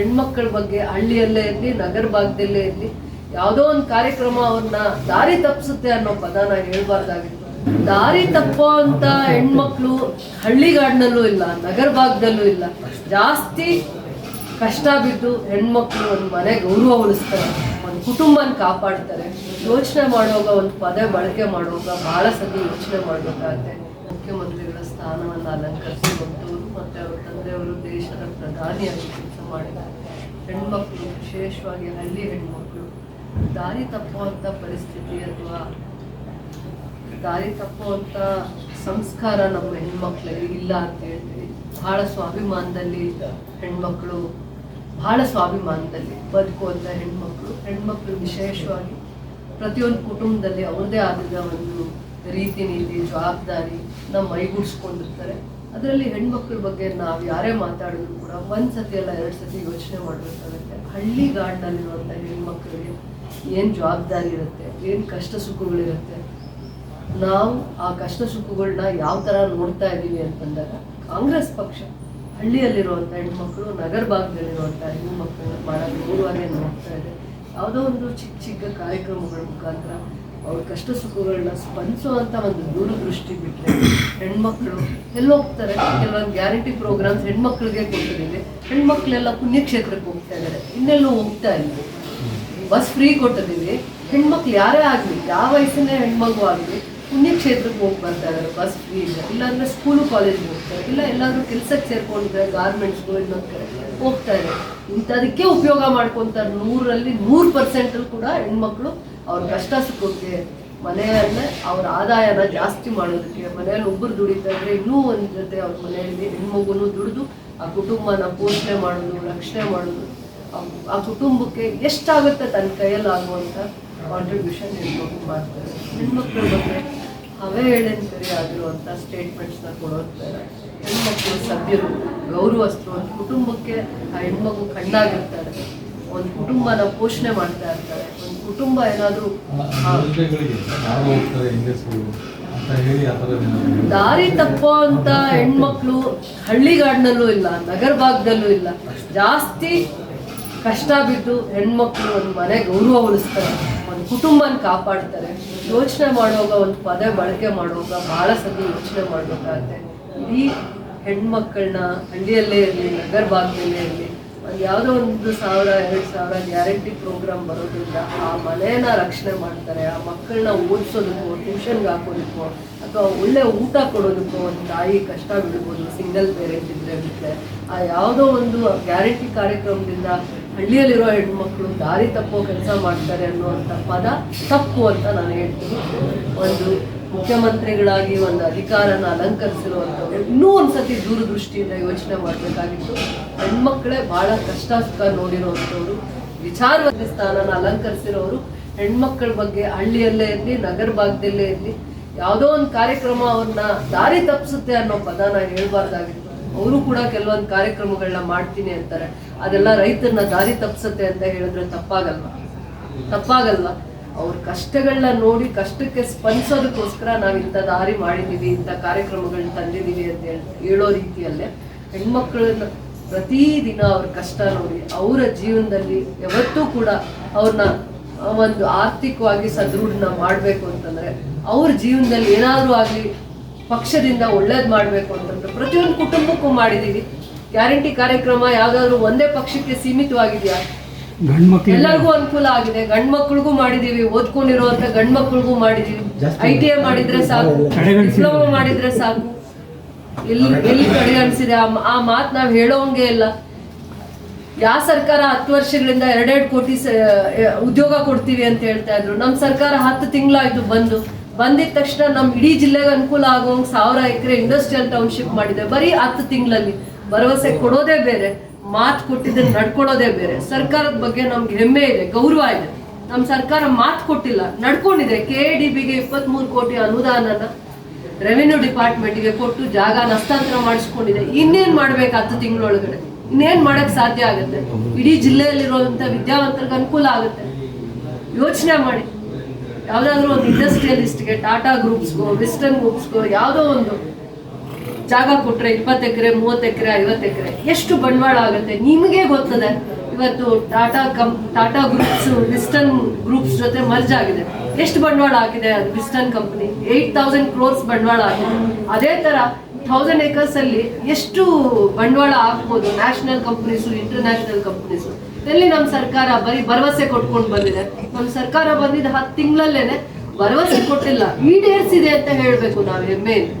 ಹೆಣ್ಮಕ್ಳ ಬಗ್ಗೆ ಹಳ್ಳಿಯಲ್ಲೇ ಇರಲಿ, ನಗರ ಭಾಗದಲ್ಲೇ ಇರಲಿ, ಯಾವುದೋ ಒಂದು ಕಾರ್ಯಕ್ರಮ ಅವ್ರನ್ನ ದಾರಿ ತಪ್ಪಿಸುತ್ತೆ ಅನ್ನೋ ಪದನ ಹೇಳ್ಬಾರ್ದಾಗಿತ್ತು. ದಾರಿ ತಪ್ಪೋ ಅಂತ ಹೆಣ್ಮಕ್ಳು ಹಳ್ಳಿಗಾಡಿನಲ್ಲೂ ಇಲ್ಲ, ನಗರ ಭಾಗದಲ್ಲೂ ಇಲ್ಲ. ಜಾಸ್ತಿ ಕಷ್ಟ ಬಿದ್ದು ಹೆಣ್ಮಕ್ಳು ಒಂದು ಮನೆ ಗೌರವ ಉಳಿಸ್ತಾರೆ, ಒಂದು ಕುಟುಂಬನ ಕಾಪಾಡ್ತಾರೆ. ಯೋಚನೆ ಮಾಡುವಾಗ ಒಂದು ಪದ ಬಳಕೆ ಮಾಡುವಾಗ ಬಹಳ ಸತಿ ಯೋಚನೆ ಮಾಡಬೇಕಾಗತ್ತೆ. ಮುಖ್ಯಮಂತ್ರಿಗಳ ಸ್ಥಾನವನ್ನು ಅಲಂಕರಿಸಿಕೊಟ್ಟವರು ಮತ್ತು ಅವರ ತಂದೆಯವರು ದೇಶದ ಪ್ರಧಾನಿಯಾಗಿ ಕೆಲಸ ಮಾಡಿದ್ದಾರೆ. ಹೆಣ್ಮಕ್ಳು, ವಿಶೇಷವಾಗಿ ಹಳ್ಳಿ ಹೆಣ್ಮಕ್ಳು, ದಾರಿ ತಪ್ಪುವಂಥ ಪರಿಸ್ಥಿತಿ ಅಥವಾ ದಾರಿ ತಪ್ಪುವಂಥ ಸಂಸ್ಕಾರ ನಮ್ಮ ಹೆಣ್ಮಕ್ಳಿಗೆ ಇಲ್ಲ ಅಂತ ಹೇಳ್ತೀವಿ. ಬಹಳ ಸ್ವಾಭಿಮಾನದಲ್ಲಿ ಹೆಣ್ಮಕ್ಳು, ಬಹಳ ಸ್ವಾಭಿಮಾನದಲ್ಲಿ ಬದುಕುವಂಥ ಹೆಣ್ಮಕ್ಳು ಹೆಣ್ಮಕ್ಳು ವಿಶೇಷವಾಗಿ ಪ್ರತಿಯೊಂದು ಕುಟುಂಬದಲ್ಲಿ ಅವ್ರದ್ದೇ ಆದ ಒಂದು ರೀತಿ ನೀತಿ ಜವಾಬ್ದಾರಿ ನಮ್ಮ ಮೈಗೂಡಿಸ್ಕೊಂಡಿರ್ತಾರೆ. ಅದರಲ್ಲಿ ಹೆಣ್ಮಕ್ಳ ಬಗ್ಗೆ ನಾವು ಯಾರೇ ಮಾತಾಡಿದ್ರು ಕೂಡ ಒಂದು ಸತಿ ಅಲ್ಲ ಎರಡು ಸತಿ ಯೋಚನೆ ಮಾಡಬೇಕಾಗುತ್ತೆ. ಹಳ್ಳಿ ಗಾಡಿನಲ್ಲಿರುವಂಥ ಹೆಣ್ಮಕ್ಳಿಗೆ ಏನು ಜವಾಬ್ದಾರಿ ಇರುತ್ತೆ, ಏನು ಕಷ್ಟ ಸುಖಗಳಿರುತ್ತೆ, ನಾವು ಆ ಕಷ್ಟ ಸುಖಗಳನ್ನ ಯಾವ ಥರ ನೋಡ್ತಾ ಇದ್ದೀವಿ ಅಂತಂದಾಗ ಕಾಂಗ್ರೆಸ್ ಪಕ್ಷ ಹಳ್ಳಿಯಲ್ಲಿರುವಂಥ ಹೆಣ್ಮಕ್ಳು, ನಗರ ಭಾಗದಲ್ಲಿರುವಂಥ ಹೆಣ್ಮಕ್ಳು ಭಾಳ ಗೌರವಾಗಿ ನೋಡ್ತಾ ಇದೆ. ಯಾವುದೋ ಒಂದು ಚಿಕ್ಕ ಚಿಕ್ಕ ಕಾರ್ಯಕ್ರಮಗಳ ಮುಖಾಂತರ ಅವ್ರ ಕಷ್ಟ ಸುಖಗಳನ್ನ ಸ್ಪಂದಿಸುವಂಥ ಒಂದು ದೂರದೃಷ್ಟಿ ಬಿಟ್ಟರೆ ಹೆಣ್ಮಕ್ಳು ಎಲ್ಲೋಗ್ತಾರೆ ಕೆಲವೊಂದು ಗ್ಯಾರಂಟಿ ಪ್ರೋಗ್ರಾಮ್ಸ್ ಹೆಣ್ಮಕ್ಳಿಗೆ ಕೊಟ್ಟಿದ್ದೀವಿ. ಹೆಣ್ಮಕ್ಳೆಲ್ಲ ಪುಣ್ಯಕ್ಷೇತ್ರಕ್ಕೆ ಹೋಗ್ತಾ ಇದ್ದಾರೆ. ಇನ್ನೆಲ್ಲೂ ಹೋಗ್ತಾ ಇಲ್ಲ. ಬಸ್ ಫ್ರೀ ಕೊಟ್ಟಿದ್ದೀವಿ. ಹೆಣ್ಮಕ್ಳು ಯಾರೇ ಆಗಲಿ, ಯಾವ ವಯಸ್ಸಿನ ಹೆಣ್ಮಗು ಆಗಲಿ ಪುಣ್ಯಕ್ಷೇತ್ರಕ್ಕೆ ಹೋಗಿ ಬರ್ತಾ ಇದ್ದಾರೆ. ಬಸ್ ಫ್ರೀ ಇಲ್ಲ. ಇಲ್ಲಾಂದ್ರೆ ಸ್ಕೂಲು ಕಾಲೇಜ್ಗೆ ಹೋಗ್ತಾರೆ. ಇಲ್ಲ, ಎಲ್ಲಾದರೂ ಕೆಲ್ಸಕ್ಕೆ ಸೇರ್ಕೊಂಡಿದ್ದಾರೆ ಗಾರ್ಮೆಂಟ್ಸ್ಗೂ ಇನ್ನೊಂದು ಹೋಗ್ತಾ ಇದ್ದಾರೆ. ಇಂಥದಕ್ಕೆ ಉಪಯೋಗ ಮಾಡ್ಕೊತಾರೆ. ನೂರಲ್ಲಿ ನೂರು ಪರ್ಸೆಂಟಲ್ಲಿ ಕೂಡ ಹೆಣ್ಮಕ್ಳು ಅವ್ರ ಕಷ್ಟ ಸುಖಕ್ಕೆ ಮನೆಯಲ್ಲೇ ಅವ್ರ ಆದಾಯನ ಜಾಸ್ತಿ ಮಾಡೋದಕ್ಕೆ, ಮನೆಯಲ್ಲಿ ಒಬ್ಬರು ದುಡಿತಾ ಇದ್ರೆ ಇನ್ನೂ ಒಂದು ಜೊತೆ ಅವ್ರ ಮನೆಯಲ್ಲಿ ಹೆಣ್ಮಗುನು ದುಡಿದು ಆ ಕುಟುಂಬನ ಪೋಷಣೆ ಮಾಡೋದು, ರಕ್ಷಣೆ ಮಾಡೋದು, ಆ- ಕುಟುಂಬಕ್ಕೆ ಎಷ್ಟಾಗುತ್ತೆ ತನ್ನ ಕೈಯಲ್ಲಿ ಆಗುವಂಥ ಕಾಂಟ್ರಿಬ್ಯೂಷನ್ ಹೆಣ್ಮಗು ಮಾಡ್ತಾರೆ. ಹೆಣ್ಮಕ್ಳ ಬಗ್ಗೆ ಅವೇ ಹೇಳೇನ್ಕರಿ ಆಗಿರುವಂಥ ಸ್ಟೇಟ್ಮೆಂಟ್ಸ್ನ ಕೊಡೋದ್ತಾರೆ ಹೆಣ್ಮಕ್ಳು ಸಭ್ಯರು ಗೌರವಸ್ಥರು ಒಂದು ಕುಟುಂಬಕ್ಕೆ ಆ ಹೆಣ್ಮಗು ಕಣ್ಣಾಗಿರ್ತಾರೆ. ಒಂದು ಕುಟುಂಬನ ಪೋಷಣೆ ಮಾಡ್ತಾ ಇರ್ತಾರೆ. ಒಂದು ಕುಟುಂಬ ಏನಾದರೂ ದಾರಿ ತಪ್ಪೋ ಅಂತ ಹೆಣ್ಮಕ್ಳು ಹಳ್ಳಿಗಾಡಿನಲ್ಲೂ ಇಲ್ಲ ನಗರ ಭಾಗದಲ್ಲೂ ಇಲ್ಲ. ಜಾಸ್ತಿ ಕಷ್ಟ ಬಿದ್ದು ಹೆಣ್ಮಕ್ಳು ಒಂದು ಮನೆ ಗೌರವ ಉಳಿಸ್ತಾರೆ. ಒಂದು ಕುಟುಂಬನ ಕಾಪಾಡ್ತಾರೆ. ಯೋಚನೆ ಮಾಡುವಾಗ ಒಂದು ಪದ ಬಳಕೆ ಮಾಡುವಾಗ ಬಹಳ ಸತಿ ಯೋಚನೆ ಮಾಡಬೇಕಾಗತ್ತೆ. ಇಡೀ ಹೆಣ್ಮಕ್ಳನ್ನ ಹಳ್ಳಿಯಲ್ಲೇ ಇರಲಿ ನಗರ ಭಾಗದಲ್ಲೇ ಇರಲಿ ಯಾವುದೋ ಒಂದು ಸಾವಿರ, ಎರಡು ಸಾವಿರ ಗ್ಯಾರಂಟಿ ಪ್ರೋಗ್ರಾಮ್ ಬರೋದ್ರಿಂದ ಆ ಮನೆಯನ್ನ ರಕ್ಷಣೆ ಮಾಡ್ತಾರೆ, ಆ ಮಕ್ಕಳನ್ನ ಓದಿಸೋದಕ್ಕೋ, ಟ್ಯೂಷನ್ಗೆ ಹಾಕೋದಕ್ಕೋ, ಅಥವಾ ಒಳ್ಳೆ ಊಟ ಕೊಡೋದಕ್ಕೋ ಒಂದು ತಾಯಿ ಕಷ್ಟ ಬಿಡ್ಬೋದು, ಸಿಂಗಲ್ ಪೇರೆಂಟ್ ಇದ್ರೆ ಬಿಟ್ಟರೆ ಆ ಯಾವುದೋ ಒಂದು ಗ್ಯಾರಂಟಿ ಕಾರ್ಯಕ್ರಮದಿಂದ ಹಳ್ಳಿಯಲ್ಲಿರೋ ಹೆಣ್ಮಕ್ಳು ದಾರಿ ತಪ್ಪೋ ಕೆಲಸ ಮಾಡ್ತಾರೆ ಅನ್ನುವಂಥ ಪದ ತಪ್ಪು ಅಂತ ನಾನು ಹೇಳ್ತೀನಿ. ಒಂದು ಮುಖ್ಯಮಂತ್ರಿಗಳಾಗಿ ಒಂದು ಅಧಿಕಾರನ ಅಲಂಕರಿಸಿರುವಂಥವ್ರು ಇನ್ನೂ ಒಂದ್ಸತಿ ದೂರದೃಷ್ಟಿಯಿಂದ ಯೋಚನೆ ಮಾಡಬೇಕಾಗಿತ್ತು. ಹೆಣ್ಮಕ್ಳೇ ಬಹಳ ಕಷ್ಟ ಸುಖ ನೋಡಿರುವಂಥವ್ರು ವಿಚಾರವಾದ ಸ್ಥಾನನ ಅಲಂಕರಿಸಿರೋರು. ಹೆಣ್ಮಕ್ಳ ಬಗ್ಗೆ ಹಳ್ಳಿಯಲ್ಲೇ ಇರಲಿ, ನಗರ ಭಾಗದಲ್ಲೇ ಇರಲಿ, ಯಾವುದೋ ಒಂದು ಕಾರ್ಯಕ್ರಮ ಅವ್ರನ್ನ ದಾರಿ ತಪ್ಪಿಸುತ್ತೆ ಅನ್ನೋ ಪದನ ಹೇಳ್ಬಾರ್ದಾಗಿತ್ತು. ಅವರು ಕೂಡ ಕೆಲವೊಂದು ಕಾರ್ಯಕ್ರಮಗಳನ್ನ ಮಾಡ್ತೀನಿ ಅಂತಾರೆ. ಅದೆಲ್ಲ ರೈತರನ್ನ ದಾರಿ ತಪ್ಪಿಸುತ್ತೆ ಅಂತ ಹೇಳಿದ್ರೆ ತಪ್ಪಾಗಲ್ವಾ? ತಪ್ಪಾಗಲ್ವಾ? ಅವ್ರ ಕಷ್ಟಗಳನ್ನ ನೋಡಿ ಕಷ್ಟಕ್ಕೆ ಸ್ಪಂದಿಸೋದಕ್ಕೋಸ್ಕರ ನಾವು ಇಂಥ ದಾರಿ ಮಾಡಿದ್ದೀವಿ ಇಂಥ ಕಾರ್ಯಕ್ರಮಗಳನ್ನ ತಂದಿದ್ದೀವಿ ಅಂತ ಹೇಳಿ ಹೇಳೋ ರೀತಿಯಲ್ಲೇ ಹೆಣ್ಮಕ್ಳನ್ನ ಪ್ರತಿದಿನ ಅವ್ರ ಕಷ್ಟ ನೋಡಿ ಅವರ ಜೀವನದಲ್ಲಿ ಯಾವತ್ತೂ ಕೂಡ ಅವ್ರನ್ನ ಒಂದು ಆರ್ಥಿಕವಾಗಿ ಸದೃಢನ ಮಾಡಬೇಕು ಅಂತಂದ್ರೆ ಅವ್ರ ಜೀವನದಲ್ಲಿ ಏನಾದರೂ ಆಗಲಿ ಪಕ್ಷದಿಂದ ಒಳ್ಳೇದು ಮಾಡಬೇಕು ಅಂತಂದ್ರೆ ಪ್ರತಿಯೊಂದು ಕುಟುಂಬಕ್ಕೂ ಮಾಡಿದೀವಿ. ಗ್ಯಾರಂಟಿ ಕಾರ್ಯಕ್ರಮ ಯಾವ್ದಾದ್ರು ಒಂದೇ ಪಕ್ಷಕ್ಕೆ ಸೀಮಿತವಾಗಿದೆಯಾ? ಎಲ್ಲರಿಗೂ ಅನುಕೂಲ ಆಗಿದೆ. ಗಂಡ್ ಮಕ್ಳಿಗೂ ಮಾಡಿದೀವಿ. ಓದ್ಕೊಂಡಿರುವಂತ ಗಂಡ್ ಮಕ್ಳಿಗೂ ಮಾಡಿದೀವಿ ಐ ಟಿ ಐ ಮಾಡಿದ್ರೆ ಸಾಕು ಡಿಪ್ಲೊಮಾ ಮಾಡಿದ್ರೆ ಸಾಕು. ಎಲ್ಲಿ ಎಲ್ಲಿ ಕಡೆಗಣಿಸಿದೆ? ಆ ಮಾತು ನಾವು ಹೇಳೋಂಗೆ ಇಲ್ಲ. ಯಾವ ಸರ್ಕಾರ ಹತ್ತು ವರ್ಷಗಳಿಂದ ಎರಡೆರಡು ಕೋಟಿ ಉದ್ಯೋಗ ಕೊಡ್ತೀವಿ ಅಂತ ಹೇಳ್ತಾ ಇದ್ರು. ನಮ್ಮ ಸರ್ಕಾರ ಹತ್ತು ತಿಂಗಳಾಯ್ತು ಬಂದು. ಬಂದಿದ ತಕ್ಷಣ ನಮ್ಮ ಇಡೀ ಜಿಲ್ಲೆಗೆ ಅನುಕೂಲ ಆಗೋಂಗೆ ಸಾವಿರ ಎಕರೆ ಇಂಡಸ್ಟ್ರಿಯಲ್ ಟೌನ್ಶಿಪ್ ಮಾಡಿದೆ. ಬರೀ ಹತ್ತು ತಿಂಗಳಲ್ಲಿ. ಭರವಸೆ ಕೊಡೋದೇ ಬೇರೆ. ಮಾತು ಕೊಟ್ಟಿದ್ದನ್ನು ನಡ್ಕೊಳ್ಳೋದೇ ಬೇರೆ. ಸರ್ಕಾರದ ಬಗ್ಗೆ ನಮ್ಗೆ ಹೆಮ್ಮೆ ಇದೆ, ಗೌರವ ಇದೆ. ನಮ್ಮ ಸರ್ಕಾರ ಮಾತು ಕೊಟ್ಟಿಲ್ಲ. ನಡ್ಕೊಂಡಿದೆ. ಕೆ ಡಿ ಬಿಗೆ ಇಪ್ಪತ್ತ್ಮೂರು ಕೋಟಿ ಅನುದಾನನ ರೆವಿನ್ಯೂ ಡಿಪಾರ್ಟ್ಮೆಂಟ್ಗೆ ಕೊಟ್ಟು ಜಾಗ ಹಸ್ತಾಂತರ ಮಾಡಿಸ್ಕೊಂಡಿದೆ. ಇನ್ನೇನ್ ಮಾಡ್ಬೇಕು ಹತ್ತು ತಿಂಗಳೊಳಗಡೆ? ಇನ್ನೇನ್ ಮಾಡಕ್ ಸಾಧ್ಯ ಆಗುತ್ತೆ? ಇಡೀ ಜಿಲ್ಲೆಯಲ್ಲಿರುವಂತ ವಿದ್ಯಾವಂತರಿಗೆ ಅನುಕೂಲ ಆಗುತ್ತೆ? ಯೋಚನೆ ಮಾಡಿ. ಯಾವ್ದಾದ್ರು ಒಂದು ಇಂಡಸ್ಟ್ರಿಯಲಿಸ್ಟ್ಗೆ ಟಾಟಾ ಗ್ರೂಪ್ಸ್ಗೋ ವೆಸ್ಟರ್ನ್ ಗ್ರೂಪ್ಸ್ಗೋ ಯಾವುದೋ ಒಂದು ಜಾಗ ಕೊಟ್ರೆ ಇಪ್ಪತ್ತು ಎಕರೆ, ಮೂವತ್ತು ಎಕರೆ, ಐವತ್ತು ಎಕರೆ, ಎಷ್ಟು ಬಂಡವಾಳ ಆಗುತ್ತೆ? ನಿಮಗೆ ಗೊತ್ತದೆ. ಇವತ್ತು ಟಾಟಾ ಕಂಪ್ ಟಾಟಾ ಗ್ರೂಪ್ಸ್ ವೆಸ್ಟರ್ನ್ ಗ್ರೂಪ್ಸ್ ಜೊತೆ ಮರ್ಜ್ ಆಗಿದೆ. ಎಷ್ಟು ಬಂಡವಾಳ ಆಗಿದೆ ಅದು ಬಿಸ್ಟನ್ ಕಂಪನಿ ಏಟ್ ತೌಸಂಡ್ ಕ್ರೋರ್ಸ್ ಬಂಡವಾಳ ಆಗಿದೆ ಅದೇ ತರ ಥೌಸಂಡ್ ಏಕರ್ಸ್ ಅಲ್ಲಿ ಎಷ್ಟು ಬಂಡವಾಳ ಹಾಕ್ಬೋದು ನ್ಯಾಷನಲ್ ಕಂಪನೀಸು ಇಂಟರ್ನ್ಯಾಷನಲ್ ಕಂಪನೀಸ್ ಎಲ್ಲಿ ನಮ್ಮ ಸರ್ಕಾರ ಬರೀ ಭರವಸೆ ಕೊಟ್ಕೊಂಡು ಬಂದಿದೆ? ನಮ್ಮ ಸರ್ಕಾರ ಬಂದಿದ್ದ ಹತ್ತು ತಿಂಗಳಲ್ಲೇನೆ ಭರವಸೆ ಕೊಟ್ಟಿಲ್ಲ. ಈಡೇರಿಸಿದೆ ಅಂತ ಹೇಳ್ಬೇಕು ನಾವು ಹೆಮ್ಮೆಯಿಂದ.